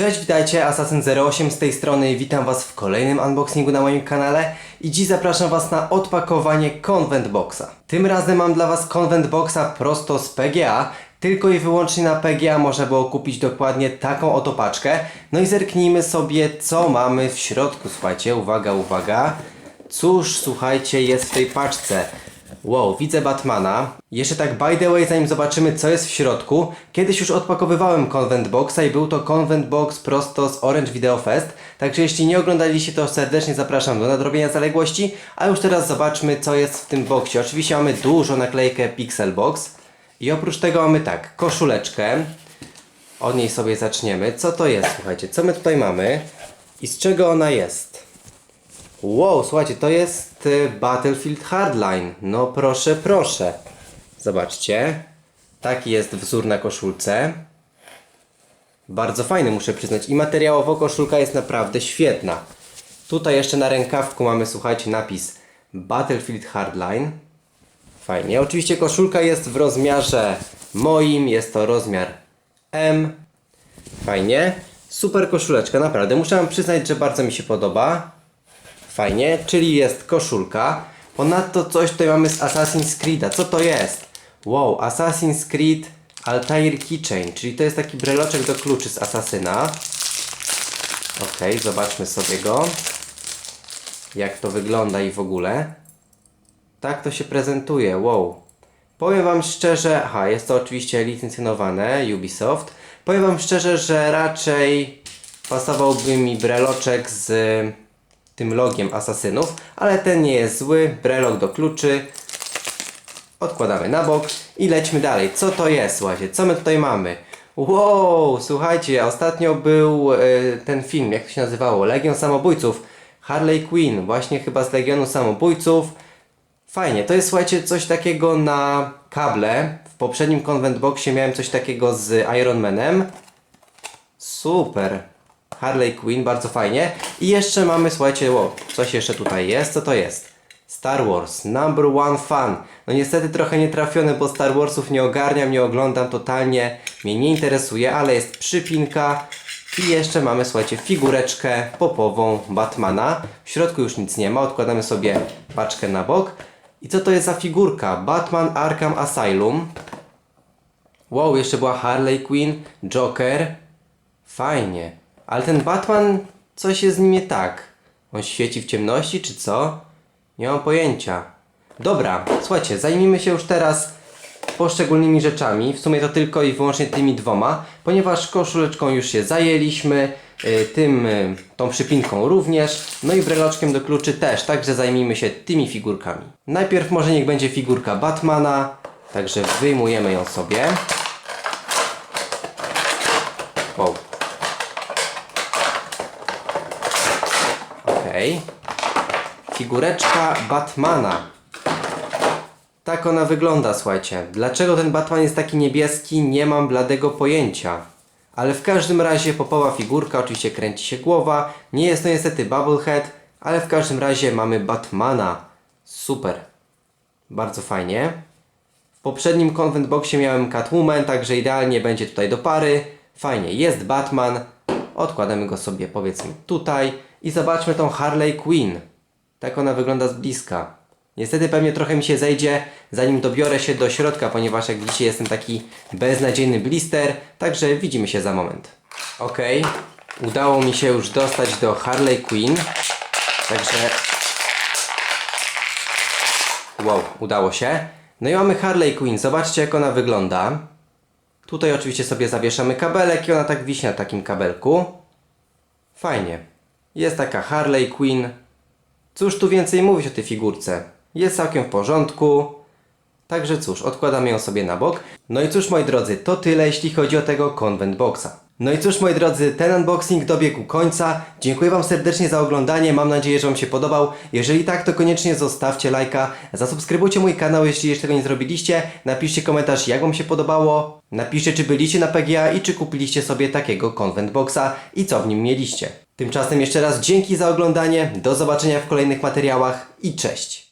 Cześć, witajcie, Assassin08 z tej strony. Witam Was w kolejnym unboxingu na moim kanale i dziś zapraszam Was na odpakowanie Convent Boxa. Tym razem mam dla Was Convent Boxa prosto z PGA. Tylko i wyłącznie na PGA można było kupić dokładnie taką oto paczkę. No i zerknijmy sobie, co mamy w środku. Słuchajcie, uwaga, uwaga. Cóż, słuchajcie, jest w tej paczce. Wow, widzę Batmana. Jeszcze tak by the way, zanim zobaczymy co jest w środku, kiedyś już odpakowywałem Convent Boxa i był to Convent Box prosto z Orange Video Fest, także jeśli nie oglądaliście to serdecznie zapraszam do nadrobienia zaległości, a już teraz zobaczmy co jest w tym boksie. Oczywiście mamy dużo naklejkę Pixel Box i oprócz tego mamy tak, koszuleczkę, od niej sobie zaczniemy. Co to jest, słuchajcie, co my tutaj mamy i z czego ona jest? Wow, słuchajcie, to jest y, Battlefield Hardline. No proszę, proszę. Zobaczcie. Taki jest wzór na koszulce. Bardzo fajny, muszę przyznać. I materiałowo koszulka jest naprawdę świetna. Tutaj jeszcze na rękawku mamy, słuchajcie, napis Battlefield Hardline. Fajnie. Oczywiście koszulka jest w rozmiarze moim, jest to rozmiar M. Fajnie. Super koszuleczka, naprawdę. Muszę wam przyznać, że bardzo mi się podoba. Fajnie, czyli jest koszulka. Ponadto coś tutaj mamy z Assassin's Creed'a. Co to jest? Wow, Assassin's Creed Altair Keychain, czyli to jest taki breloczek do kluczy z Asasyna. Ok, zobaczmy sobie go. Jak to wygląda i w ogóle. Tak to się prezentuje, wow. Powiem Wam szczerze, aha, jest to oczywiście licencjonowane, Ubisoft. Powiem Wam szczerze, że raczej pasowałby mi breloczek z tym logiem asasynów, ale ten nie jest zły. Brelok do kluczy. Odkładamy na bok i lećmy dalej. Co to jest, słuchajcie? Co my tutaj mamy? Wow, słuchajcie, ostatnio był e, ten film, jak to się nazywało? Legion Samobójców. Harley Quinn, właśnie chyba z Legionu Samobójców. Fajnie, to jest słuchajcie coś takiego na kable. W poprzednim Convent Boxie miałem coś takiego z Iron Manem. Super. Harley Quinn, bardzo fajnie. I jeszcze mamy, słuchajcie, o, coś jeszcze tutaj jest. Co to jest? Star Wars, number one fan. No niestety trochę nietrafiony, bo Star Warsów nie ogarniam, nie oglądam totalnie. Mnie nie interesuje, ale jest przypinka. I jeszcze mamy, słuchajcie, figureczkę popową Batmana. W środku już nic nie ma, odkładamy sobie paczkę na bok. I co to jest za figurka? Batman Arkham Asylum. Wow, jeszcze była Harley Quinn, Joker. Fajnie. Ale ten Batman, coś jest z nim nie tak. On świeci w ciemności, czy co? Nie mam pojęcia. Dobra, słuchajcie, zajmijmy się już teraz poszczególnymi rzeczami. W sumie to tylko i wyłącznie tymi dwoma, ponieważ koszuleczką już się zajęliśmy, y, tym, y, tą przypinką również, no i breloczkiem do kluczy też, także zajmijmy się tymi figurkami. Najpierw może niech będzie figurka Batmana, także wyjmujemy ją sobie. Wow. Figureczka Batmana. Tak ona wygląda, słuchajcie. Dlaczego ten Batman jest taki niebieski, nie mam bladego pojęcia. Ale w każdym razie popowa figurka, oczywiście kręci się głowa. Nie jest to niestety Bubblehead, ale w każdym razie mamy Batmana. Super. Bardzo fajnie. W poprzednim Convent Boxie miałem Catwoman, także idealnie będzie tutaj do pary. Fajnie, jest Batman. Odkładamy go sobie powiedzmy tutaj i zobaczmy tą Harley Quinn. Tak ona wygląda z bliska. Niestety pewnie trochę mi się zejdzie, zanim dobiorę się do środka, ponieważ jak widzicie jestem taki beznadziejny blister, także widzimy się za moment. Ok, udało mi się już dostać do Harley Quinn, także... Wow, udało się. No i mamy Harley Quinn, zobaczcie jak ona wygląda. Tutaj oczywiście sobie zawieszamy kabelek i ona tak wisi na takim kabelku. Fajnie. Jest taka Harley Quinn. Cóż tu więcej mówić o tej figurce? Jest całkiem w porządku. Także cóż, odkładamy ją sobie na bok. No i cóż moi drodzy, to tyle jeśli chodzi o tego Convent Boxa. No i cóż moi drodzy, ten unboxing dobiegł końca. Dziękuję Wam serdecznie za oglądanie, mam nadzieję, że Wam się podobał. Jeżeli tak, to koniecznie zostawcie lajka, zasubskrybujcie mój kanał, jeśli jeszcze tego nie zrobiliście. Napiszcie komentarz, jak Wam się podobało. Napiszcie, czy byliście na PGA i czy kupiliście sobie takiego Convent Boxa i co w nim mieliście. Tymczasem jeszcze raz dzięki za oglądanie, do zobaczenia w kolejnych materiałach i cześć!